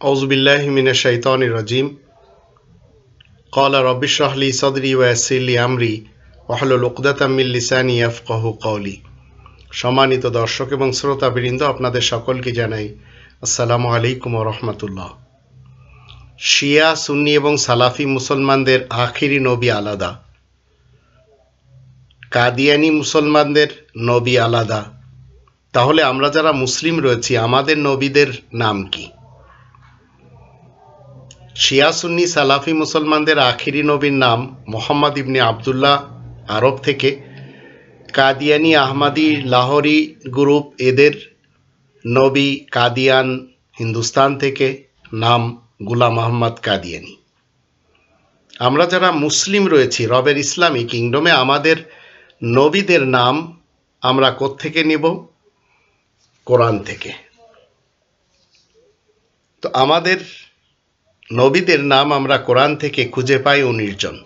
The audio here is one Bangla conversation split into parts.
আউজবিল্লাহমিনা শৈতান রাজিম। কলা রবিশ রাহলি সদরি ওয়াসিল্লি আমরি ওহলুল উকদাতামিল লিসানি আফকাহ কৌলি সম্মানিত দর্শক এবং শ্রোতাবৃন্দ, আপনাদের সকলকে জানাই আসসালামু আলাইকুম রহমতুল্লাহ। শিয়া, সুন্নি এবং সালাফি মুসলমানদের আখিরি নবী আলাদা। কাদিয়ানি মুসলমানদের নবী আলাদা। তাহলে আমরা যারা মুসলিম রয়েছি, আমাদের নবীদের নাম কি? শিয়া সুন্নি সালাফি মুসলমানদের আখিরি নবীর নাম মোহাম্মদ ইবনে আবদুল্লাহ আরব থেকে। কাদিয়ানি, আহমাদি, লাহোরি গ্রুপ এদের নবী কাদিয়ান হিন্দুস্তান থেকে, নাম গুলাম আহমদ কাদিয়ানি। আমরা যারা মুসলিম রয়েছি, রবের ইসলামী কিংডমে আমাদের নবীদের নাম আমরা কোত্থেকে নিব? কোরআন থেকে। তো আমাদের নবীদের নাম আমরা কোরআন থেকে খুঁজে পাই উনিশ জন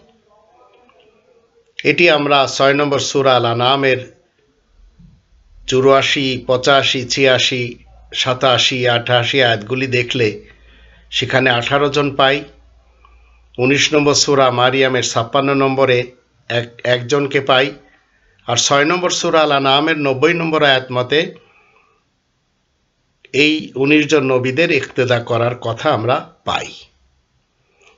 এটি আমরা ছয় নম্বর সুরা আল নামের চুরাশি, পঁচাশি, ছিয়াশি, সাতাশি, আঠাশি আয়াতগুলি দেখলে সেখানে আঠারো জন পাই। উনিশ নম্বর সুরা মারিয়ামের ছাপ্পান্ন নম্বরে এক, একজনকে পাই। আর ছয় নম্বর সুরা আল নামের নব্বই নম্বর আয়াত মতে এই উনিশ জন নবীদের ইক্তেদা করার কথা আমরা পাই।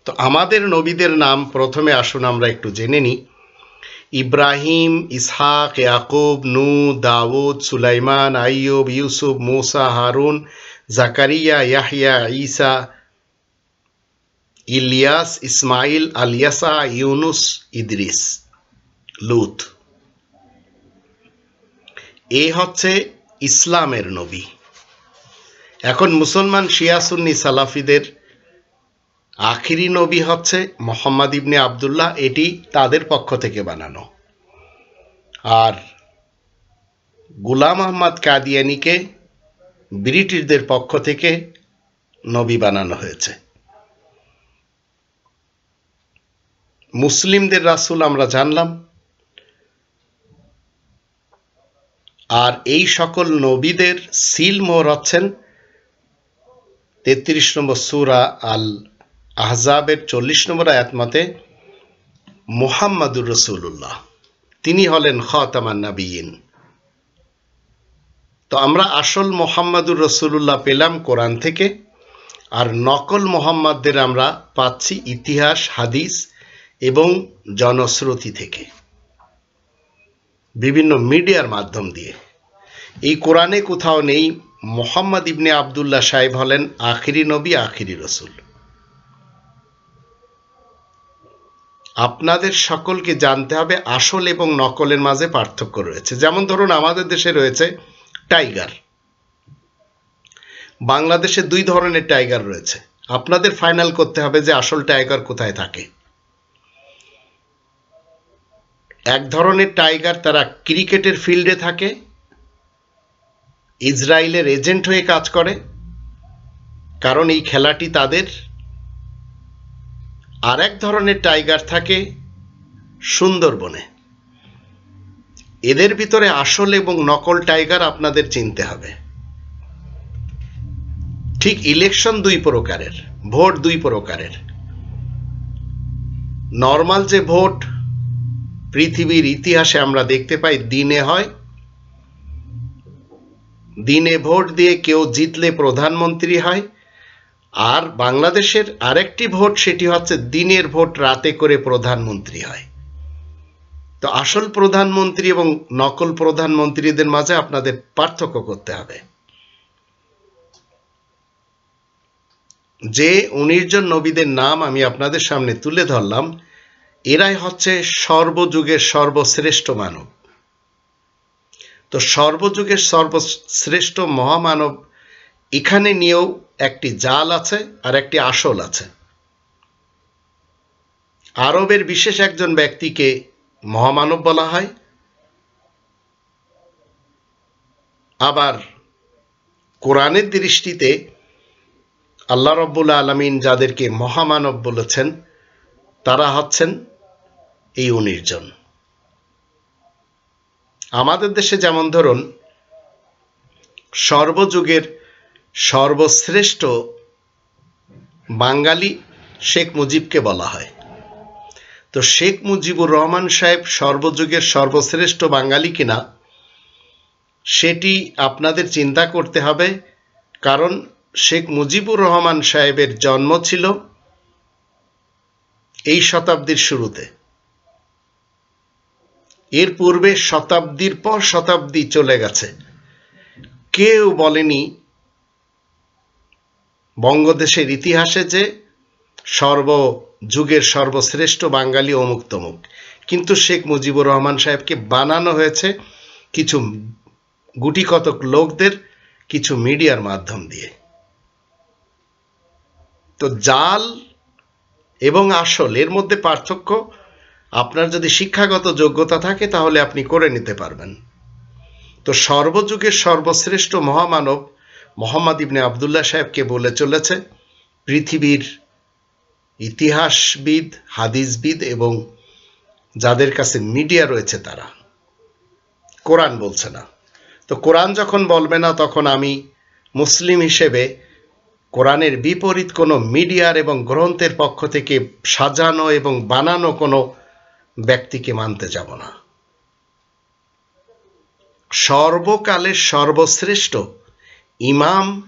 তো আমাদের নবীদের নাম প্রথমে আসুন আমরা একটু জেনে নিই। ইব্রাহিম, ইসহাক, ইয়াকুব নু দাউদ, সুলাইমান, আইয়ুব, ইউসুফ, মুসা, হারুন, জাকারিয়া ইয়াহিয়া ঈসা, ইলিয়াস ইসমাইল আলিয়াসা, ইউনুস, ইদ্রিস, লুত। এ হচ্ছে ইসলামের নবী। এখন মুসলমান শিয়াসুন্নি সালাফিদের আখিরি নবী হচ্ছে মোহাম্মদ ইবনে আবদুল্লাহ, এটি তাদের পক্ষ থেকে বানানো। আর গুলাম আহমদ কাদিয়ানিকে ব্রিটিশদের পক্ষ থেকে নবী বানানো হয়েছে। মুসলিমদের রাসুল আমরা জানলাম। আর এই সকল নবীদের সিল মোহর হচ্ছেন তেত্রিশ নম্বর সুরা আল আহজাবের চল্লিশ নম্বর আয়াত মতে, মোহাম্মদুর রসুল্লাহ তিনি হলেন খতামান নাবিয়িন তো আমরা আসল মোহাম্মদুর রসুল্লাহ পেলাম কোরআন থেকে, আর নকল মোহাম্মদদের আমরা পাচ্ছি ইতিহাস, হাদিস এবং জনশ্রুতি থেকে। বিভিন্ন মিডিয়ার মাধ্যম দিয়ে। এই কোরআনে কোথাও নেই, মোহাম্মদ ইবনে আবদুল্লাহ সাহেব হলেন আখিরি নবী, আখিরি রসুল। আপনাদের সকলকে জানতে হবে আসল এবং নকলের মাঝে পার্থক্য রয়েছে। যেমন ধরুন, আমাদের দেশে রয়েছে টাইগার। বাংলাদেশে দুই ধরনের টাইগার রয়েছে। আপনাদের ফাইনাল করতে হবে যে আসল টাইগার কোথায় থাকে। এক ধরনের টাইগার তারা ক্রিকেটের ফিল্ডে থাকে, ইসরায়েলের এজেন্ট হয়ে কাজ করে, কারণ এই খেলাটি তাদের আর এক ধরনের টাইগার থাকে সুন্দরবনে। এদের ভিতরে আসল এবং নকল টাইগার আপনাদের চিনতে হবে। ঠিক ইলেকশন দুই প্রকারের, ভোট দুই প্রকারের। নর্মাল যে ভোট পৃথিবীর ইতিহাসে আমরা দেখতে পাই দিনে হয়, দিনে ভোট দিয়ে কেউ জিতলে প্রধানমন্ত্রী হয় আর বাংলাদেশের আরেকটি ভোট সেটি হচ্ছে দিনের ভোট রাতে করে প্রধানমন্ত্রী হয়। তো আসল প্রধানমন্ত্রী এবং নকল প্রধানমন্ত্রীদের মাঝে আপনাদের পার্থক্য করতে হবে। যে উনিশ জন নবীদের নাম আমি আপনাদের সামনে তুলে ধরলাম, এরাই হচ্ছে সর্বযুগের সর্বশ্রেষ্ঠ মানব। তো সর্বযুগের সর্বশ্রেষ্ঠ মহামানব এখানে নিয়েও একটি জাল আছে আর একটি আসল আছে। আরবের বিশেষ একজন ব্যক্তিকে মহামানব বলা হয়। আবার কোরআনের দৃষ্টিতে আল্লাহ রব্বুল আলমিন যাদেরকে মহামানব বলেছেন, তারা হচ্ছেন এই উনিশ জন। আমাদের দেশে যেমন ধরুন, সর্বযুগের সর্বশ্রেষ্ঠ বাঙালি শেখ মুজিবকে বলা হয়। তো শেখ মুজিবুর রহমান সাহেব সর্বযুগের সর্বশ্রেষ্ঠ বাঙালি কিনা, সেটি আপনাদের চিন্তা করতে হবে। কারণ শেখ মুজিবুর রহমান সাহেবের জন্ম ছিল এই শতাব্দীর শুরুতে। এর পূর্বে শতাব্দীর পর শতাব্দী চলে গেছে। কেউ বলেনি বঙ্গদেশের ইতিহাসে যে সর্বযুগের সর্বশ্রেষ্ঠ বাঙালি অমুক তমুক। কিন্তু শেখ মুজিবুর রহমান সাহেবকে বানানো হয়েছে কিছু গুটিকতক লোকদের, কিছু মিডিয়ার মাধ্যম দিয়ে। তো জাল এবং আসল, এর মধ্যে পার্থক্য, আপনার যদি শিক্ষাগত যোগ্যতা থাকে তাহলে আপনি করে নিতে পারবেন। তো সর্বযুগের সর্বশ্রেষ্ঠ মহামানব মোহাম্মদ ইবনে আবদুল্লাহ সাহেবকে বলে চলেছে, পৃথিবীর ইতিহাসবিদ, হাদিসবিদ এবং যাদের কাছে মিডিয়া রয়েছে তারা। কোরআন বলছে না। তো কোরআন যখন বলবে না, তখন আমি মুসলিম হিসেবে কোরআনের বিপরীত কোনো মিডিয়ার এবং গ্রন্থের পক্ষ থেকে সাজানো এবং বানানো কোনো ব্যক্তিকে মানতে যাব না। সর্বকালের সর্বশ্রেষ্ঠ ইমাম,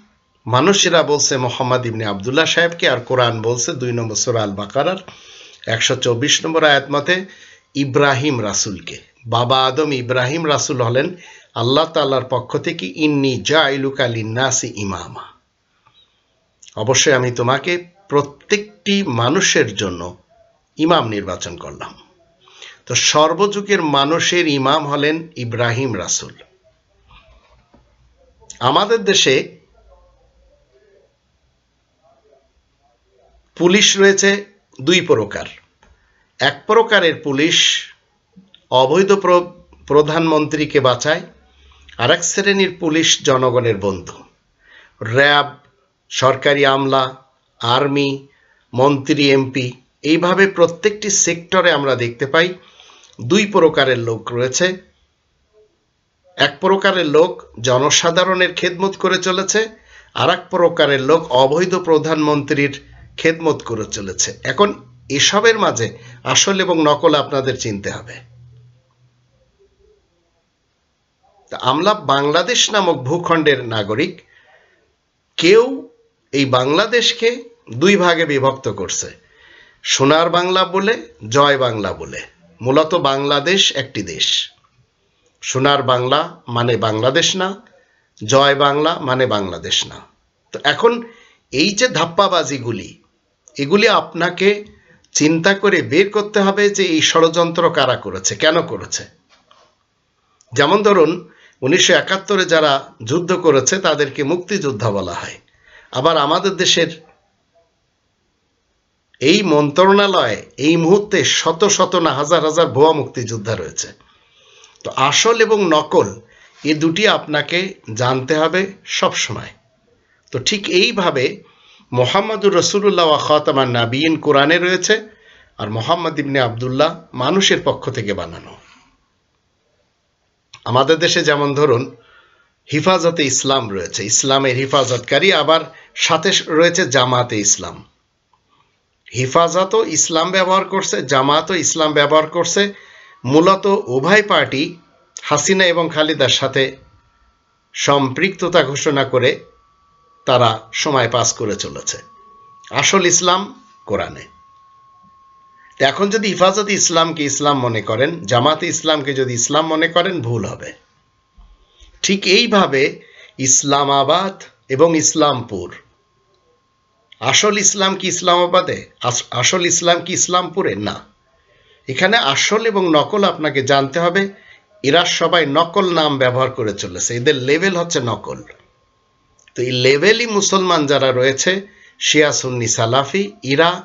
মানুষেরা বলছে মোহাম্মদ ইবনে আবদুল্লাহ সাহেবকে আর কোরআন বলছে দুই নম্বর সুরা আল বাকারার একশো চব্বিশ নম্বর আয়াত মতে ইব্রাহিম রাসুলকে। বাবা আদম ইব্রাহিম রাসুল হলেন আল্লাহ তাল্লার পক্ষ থেকে ইন্নি জাইলুক নাসি ইমামা। অবশ্যই আমি তোমাকে প্রত্যেকটি মানুষের জন্য ইমাম নির্বাচন করলাম। তো সর্বযুগের মানুষের ইমাম হলেন ইব্রাহিম রাসুল। আমাদের দেশে পুলিশ রয়েছে দুই প্রকার। এক প্রকারের পুলিশ অবৈধ প্রধানমন্ত্রীকে বাঁচায় আর এক শ্রেণির পুলিশ জনগণের বন্ধু। র্যাব, সরকারি আমলা, আর্মি, মন্ত্রী, এমপি, এইভাবে প্রত্যেকটি সেক্টরে আমরা দেখতে পাই দুই প্রকারের লোক রয়েছে। এক প্রকারের লোক জনসাধারণের খেদমত করে চলেছে আর এক প্রকারের লোক অবৈধ প্রধানমন্ত্রীর খেদমত করে চলেছে। এখন এসবের মাঝে আসল এবং নকল আপনাদের চিনতে হবে। আমরা বাংলাদেশ নামক ভূখণ্ডের নাগরিক, কেউ এই বাংলাদেশকে দুই ভাগে বিভক্ত করছে। সোনার বাংলা বলে, জয় বাংলা বলে। মূলত বাংলাদেশ একটি দেশ। সোনার বাংলা মানে বাংলাদেশ না, জয় বাংলা মানে বাংলাদেশ না। তো এখন এই যে ধাপ্পাবাজিগুলি, এগুলি আপনাকে চিন্তা করে বের করতে হবে যে এই ষড়যন্ত্র কারা করেছে, কেন করেছে? যেমন ধরুন, উনিশশো একাত্তরে যারা যুদ্ধ করেছে, তাদেরকে মুক্তিযোদ্ধা বলা হয়। আবার আমাদের দেশের এই মন্ত্রণালয়ে এই মুহূর্তে শত শত না, হাজার হাজার ভুয়া মুক্তিযোদ্ধা রয়েছে। তো আসল এবং নকল, এ দুটি আপনাকে জানতে হবে সব সময় তো ঠিক এইভাবে মোহাম্মদুর রসুল্লাহ খতামান নাবিন কোরআনে রয়েছে আর মোহাম্মদ ইবনে আবদুল্লাহ মানুষের পক্ষ থেকে বানানো। আমাদের দেশে যেমন ধরুন, হিফাজতে ইসলাম রয়েছে, ইসলামের হিফাজতকারী আবার সাথে রয়েছে জামাতে ইসলাম। হিফাজতও ইসলাম ব্যবহার করছে, জামাতও ইসলাম ব্যবহার করছে, মূলত উভয় পার্টি হাসিনা এবং খালিদার সাথে সম্পৃক্ততা ঘোষণা করে তারা সময় পাস করে চলেছে। আসল ইসলাম কোরআনে। এখন যদি হিফাজতে ইসলামকে ইসলাম মনে করেন, জামাতে ইসলামকে যদি ইসলাম মনে করেন, ভুল হবে। ঠিক এইভাবে ইসলামাবাদ এবং ইসলামপুর। আসল ইসলাম কি ইসলামাবাদে? আসল ইসলাম কি ইসলামপুরে? না। এখানে আসল এবং নকল আপনাকে জানতে হবে। এরা সবাই নকল নাম ব্যবহার করে চলেছে। এদের লেভেল হচ্ছে নকল। তো এই লেভেলই মুসলমান যারা রয়েছে, শিয়া, সুন্নি, সালাফি, এরা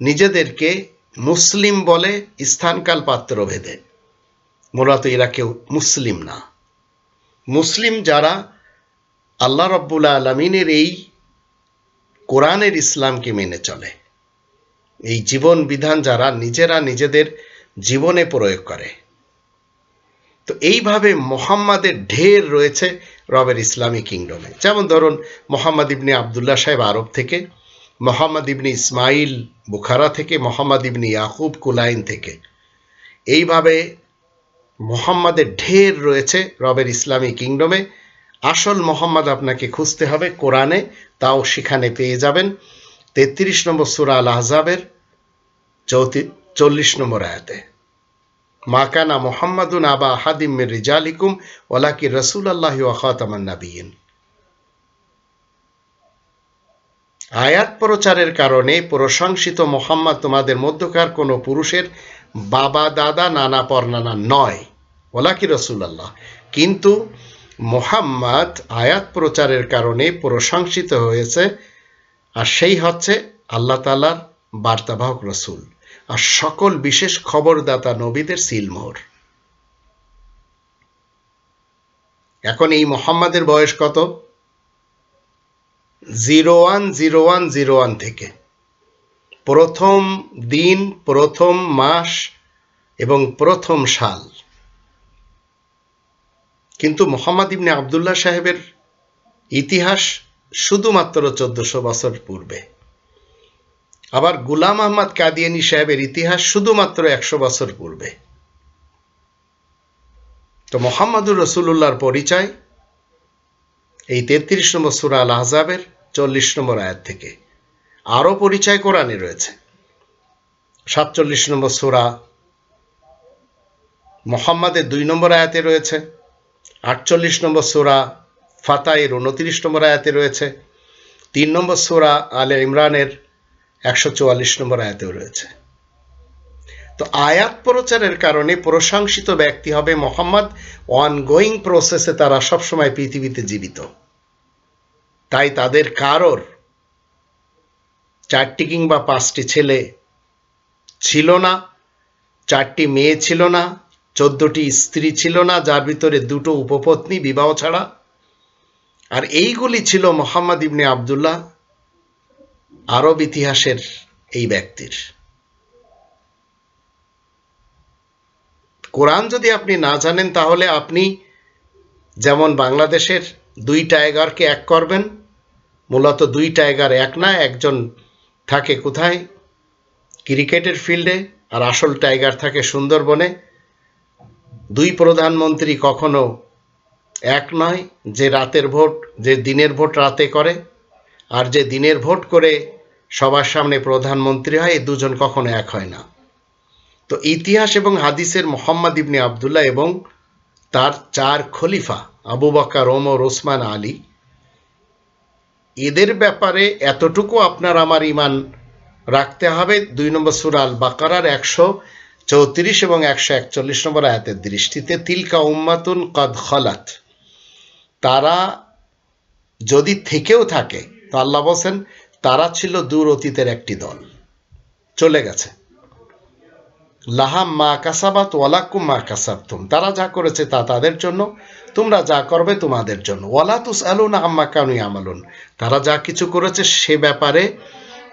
নিজেদেরকে মুসলিম বলে স্থানকাল পাত্র ভেদে। মূলত এরা কেউ মুসলিম না। মুসলিম যারা আল্লাহ রব্বুল আলমিনের এই কোরআনের ইসলামকে মেনে চলে। এই জীবন বিধান যারা নিজেরা নিজেদের জীবনে প্রয়োগ করে। তো এইভাবে মোহাম্মদের ঢের রয়েছে রবের ইসলামী কিংডমে। যেমন ধরুন, মোহাম্মদ ইবনে আবদুল্লাহ সাহেব আরব থেকে, মোহাম্মদ ইবনি ইসমাইল বুখারা থেকে, মোহাম্মদ ইবনি ইয়াকুব কুলাইন থেকে। এইভাবে মোহাম্মদের ঢের রয়েছে রবের ইসলামী কিংডমে। আসল মোহাম্মদ আপনাকে খুঁজতে হবে কোরআনে, তাও সেখানে পেয়ে যাবেন। তেত্রিশ নম্বর সুরা আল আহজাবের চৌতি চল্লিশ নম্বর আয়াতে। মাকানা মোহাম্মদুন আবা আহাদিম মির রিজালিকুম ওলাকি রসুল আল্লাহ ওয়াখাতামান নাবিয়িন। আয়াত প্রচারের কারণে প্রশংসিত মোহাম্মদ তোমাদের মধ্যকার কোনো পুরুষের বাবা, দাদা, নানা, পরনানা নয় ওলাকি রসুল আল্লাহ কিন্তু মোহাম্মদ আয়াত প্রচারের কারণে প্রশংসিত হয়েছে, আর সেই হচ্ছে আল্লাহ তালার বার্তাবাহক রসুল। আর সকল বিশেষ খবরদাতা নবীদের সিলমোহর এখন এই মোহাম্মদের বয়স কত? Zero one zero one zero one থেকে। প্রথম দিন, প্রথম মাস এবং প্রথম সাল। কিন্তু মোহাম্মদ ইবনে আবদুল্লাহ সাহেবের ইতিহাস শুধুমাত্র চোদ্দশো বছর পূর্বে। আবার গুলাম আহমদ কাদিয়ানি সাহেবের ইতিহাস শুধুমাত্র একশো বছর পূর্বে। তো মোহাম্মদুর রসুল্লাহর পরিচয়, এই তেত্রিশ নম্বর সুরা আল আহজাবের চল্লিশ নম্বর আয়াত থেকে। আরও পরিচয় কোরআনে রয়েছে। সাতচল্লিশ নম্বর সুরা মোহাম্মদের দুই নম্বর আয়াতে রয়েছে। আটচল্লিশ নম্বর সুরা ফাতাইয়ের উনত্রিশ নম্বর আয়াতে রয়েছে। তিন নম্বর সুরা আলে ইমরানের একশো চুয়াল্লিশ নম্বর আয়াতেও রয়েছে। তো আয়াত প্রচারের কারণে প্রশংসিত ব্যক্তি হবে মোহাম্মদ। অনগোয়িং প্রসেসে তারা সবসময় পৃথিবীতে জীবিত। তাই তাদের কারোর চারটি কিংবা পাঁচটি ছেলে ছিল না, চারটি মেয়ে ছিল না, চোদ্দটি স্ত্রী ছিল না, যার ভিতরে দুটো উপপত্নী, বিবাহ ছাড়া। আর এইগুলি ছিল মোহাম্মদ ইবনে আবদুল্লাহ আরব ইতিহাসের এই ব্যক্তির। কোরআন যদি আপনি না জানেন, তাহলে আপনি যেমন বাংলাদেশের দুই টাইগারকে এক করবেন, মূলত দুই টাইগার এক না, একজন থাকে কোথায়? ক্রিকেটের ফিল্ডে, আর আসল টাইগার থাকে সুন্দরবনে। দুই প্রধানমন্ত্রী কখনো এক নয়, যে রাতের ভোট, যে দিনের ভোট রাতে করে, আর যে দিনের ভোট করে সবার সামনে প্রধানমন্ত্রী হয়, এই দুজন কখনো এক হয় না। তো ইতিহাস এবং হাদিসের মোহাম্মদ ইবনে আবদুল্লাহ এবং তার চার খলিফা, আবু বকর, ওমর, ওসমান, আলী, এদের ব্যাপারে এতটুকু আপনার আমার ইমান রাখতে হবে। দুই নম্বর সুরাল বাকারার একশো চৌত্রিশ এবং একশো একচল্লিশ নম্বর আয়াতের দৃষ্টিতে, তিলকা উম্মাতুন কদ খলাত। তারা যদি থেকেও থাকে, তো আল্লাহ বলছেন তারা ছিল দূর অতীতের একটি দল। চলে গেছে। লাহাম মা কাসাবাত ওয়ালাকুম মা কাসাবতুম। তারা যা করেছে তা তাদের জন্য, তোমরা যা করবে তোমাদের জন্য। ওয়ালা তুস আলুন আম্মা কানুই আমালুন তারা যা কিছু করেছে সে ব্যাপারে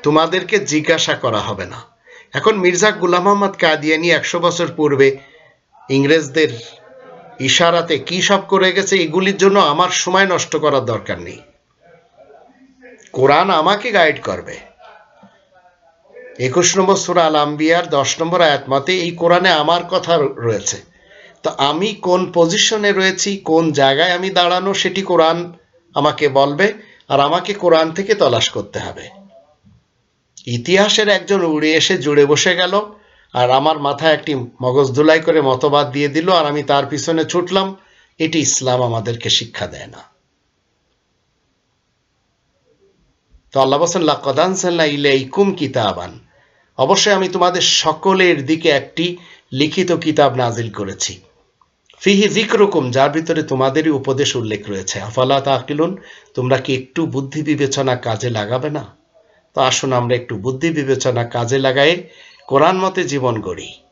তোমাদেরকে জিজ্ঞাসা করা হবে না। এখন মির্জা গুলাম আহমদ কাদিয়ানি একশো বছর পূর্বে ইংরেজদের ইশারাতে কী সব করে গেছে, এগুলির জন্য আমার সময় নষ্ট করার দরকার নেই। কোরআন আমাকে গাইড করবে। একুশ নম্বর সুরা আল আম্বিয়ার দশ নম্বর আয়াত মতে এই কোরআনে আমার কথা রয়েছে। তো আমি কোন পজিশনে রয়েছি, কোন জায়গায় আমি দাঁড়ানো, সেটি কোরআন আমাকে বলবে আর আমাকে কোরআন থেকে তলাশ করতে হবে। ইতিহাসের একজন উড়ে এসে জুড়ে বসে গেল আর আমার মাথায় একটি মগজ ধুলাই করে মতবাদ দিয়ে দিল আর আমি তার পিছনে ছুটলাম। এটি ইসলাম আমাদেরকে শিক্ষা দেয় না। তো আল্লাহ বলছেন লাকদানসাল্লাহ ইলাইকুম কিতাবান। অবশ্যই আমি তোমাদের সকলের দিকে একটি লিখিত কিতাব নাজিল করেছি। ফিহি জিক্রকুম যার ভিতরে তোমাদেরই উপদেশ উল্লেখ রয়েছে। আফালা তাকিলুন, তোমরা কি একটু বুদ্ধি বিবেচনা কাজে লাগাবে না? তো আসুন আমরা একটু বুদ্ধি বিবেচনা কাজে লাগাই কোরআন মতে জীবন গড়ি।